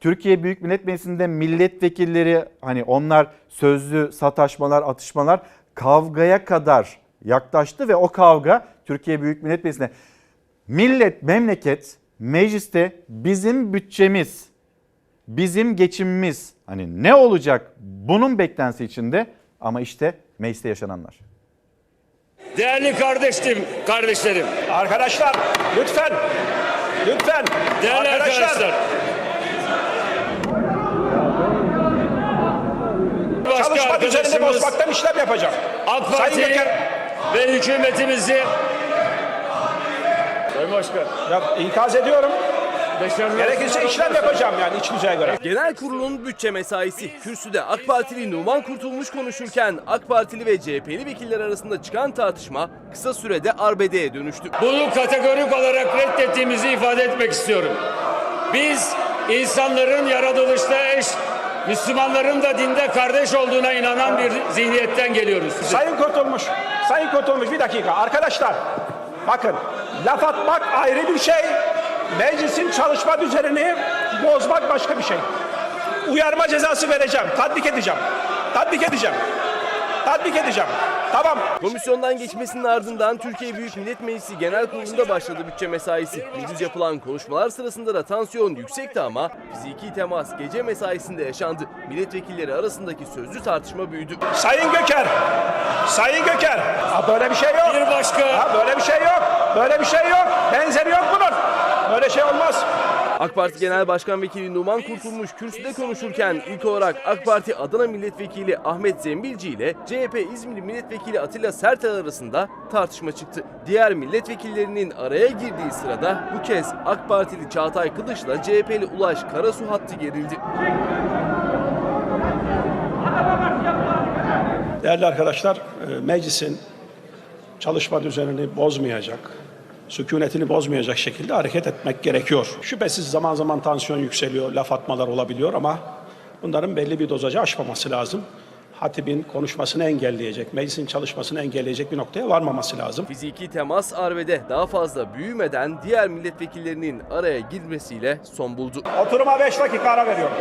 Türkiye Büyük Millet Meclisi'nde milletvekilleri hani onlar sözlü sataşmalar, atışmalar kavgaya kadar yaklaştı ve o kavga Türkiye Büyük Millet Meclisi'nde millet, memleket, mecliste bizim bütçemiz, bizim geçimimiz hani ne olacak bunun beklentisi içinde ama işte mecliste yaşananlar. Değerli kardeşim, kardeşlerim, Arkadaşlar lütfen. Lütfen. değerli arkadaşlar. Başka Çalışma düzenini arkadaşımız bozmaktan işlem yapacağım. AK Sayın Parti Gökhan. ve hükümetimizi Sayın Başkan, Ya, ikaz ediyorum. Gerekirse işlem yapacağım yani iç göre. Genel kurulun bütçe mesaisi. Kürsüde AK Partili Numan Kurtulmuş konuşurken AK Partili ve CHP'li vekiller arasında çıkan tartışma kısa sürede arbedeye dönüştü. Bunu kategorik olarak reddettiğimizi ifade etmek istiyorum. Biz insanların yaratılışta eş, Müslümanların da dinde kardeş olduğuna inanan bir zihniyetten geliyoruz. Sayın Kurtulmuş. Sayın Kurtulmuş bir dakika. Arkadaşlar bakın laf atmak ayrı bir şey. Meclisin çalışma düzenini bozmak başka bir şey. Uyarma cezası vereceğim. Tatbik edeceğim. Tatbik edeceğim. Tatbik edeceğim. Tamam. Komisyondan geçmesinin ardından Türkiye Büyük Millet Meclisi Genel Kurulu'nda başladı bütçe mesaisi. Gündüz yapılan konuşmalar sırasında da tansiyon yüksekti ama fiziki temas gece mesaisinde yaşandı. Milletvekilleri arasındaki sözlü tartışma büyüdü. Sayın Göker. Sayın Göker. Ha, böyle bir şey yok. Bir başka Ha, böyle bir şey yok. Böyle bir şey yok. Benzeri yok bunun. Böyle şey olmaz. AK Parti Genel Başkan Vekili Numan Kurtulmuş kürsüde konuşurken ilk olarak AK Parti Adana Milletvekili Ahmet Zembilci ile CHP İzmir Milletvekili Atilla Sertel arasında tartışma çıktı. Diğer milletvekillerinin araya girdiği sırada bu kez AK Partili Çağatay Kılıç'la CHP'li Ulaş Karasu hattı gerildi. Değerli arkadaşlar, e, meclisin çalışma düzenini bozmayacak, sükunetini bozmayacak şekilde hareket etmek gerekiyor. Şüphesiz zaman zaman tansiyon yükseliyor, laf atmalar olabiliyor ama bunların belli bir dozacı aşmaması lazım. Hatibin konuşmasını engelleyecek, meclisin çalışmasını engelleyecek bir noktaya varmaması lazım. Fiziki temas arbede daha fazla büyümeden diğer milletvekillerinin araya girmesiyle son buldu. Oturuma 5 dakika ara veriyorum.